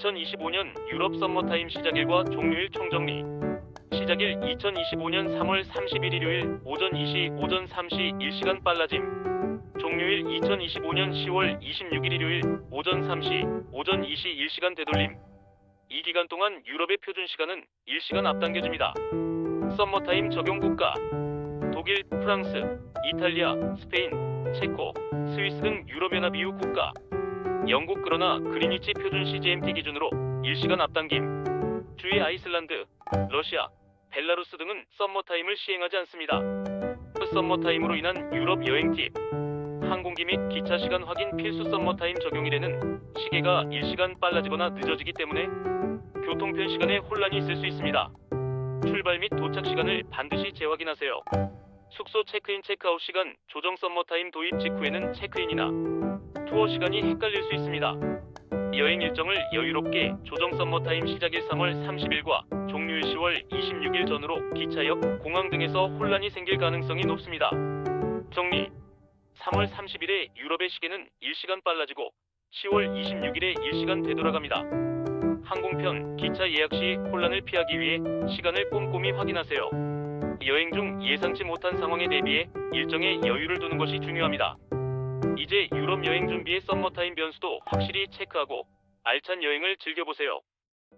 2025년 유럽 썸머타임 시작일과 종료일 총정리. 시작일 2025년 3월 30일 일요일 오전 2시 오전 3시 1시간 빨라짐. 종료일 2025년 10월 26일 일요일 오전 3시 오전 2시 1시간 되돌림. 이 기간 동안 유럽의 표준 시간은 1시간 앞당겨집니다. 썸머타임 적용 국가. 독일, 프랑스, 이탈리아, 스페인, 체코, 스위스 등 유럽연합 이후 국가 영국 그러나 그리니치 표준 CGMT 기준으로 1시간 앞당김 주의 아이슬란드, 러시아, 벨라루스 등은 썸머타임을 시행하지 않습니다. 썸머타임으로 인한 유럽 여행 팁 항공기 및 기차 시간 확인 필수 썸머타임 적용일에는 시계가 1시간 빨라지거나 늦어지기 때문에 교통편 시간에 혼란이 있을 수 있습니다. 출발 및 도착 시간을 반드시 재확인하세요. 숙소 체크인 체크아웃 시간 조정 썸머타임 도입 직후에는 체크인이나 투어 시간이 헷갈릴 수 있습니다. 여행 일정을 여유롭게 조정 썸머타임 시작일 3월 30일과 종료일 10월 26일 전후로 기차역, 공항 등에서 혼란이 생길 가능성이 높습니다. 정리 3월 30일에 유럽의 시계는 1시간 빨라지고 10월 26일에 1시간 되돌아갑니다. 항공편, 기차 예약 시 혼란을 피하기 위해 시간을 꼼꼼히 확인하세요. 여행 중 예상치 못한 상황에 대비해 일정에 여유를 두는 것이 중요합니다. 이제 유럽 여행 준비의 썸머타임 변수도 확실히 체크하고 알찬 여행을 즐겨보세요.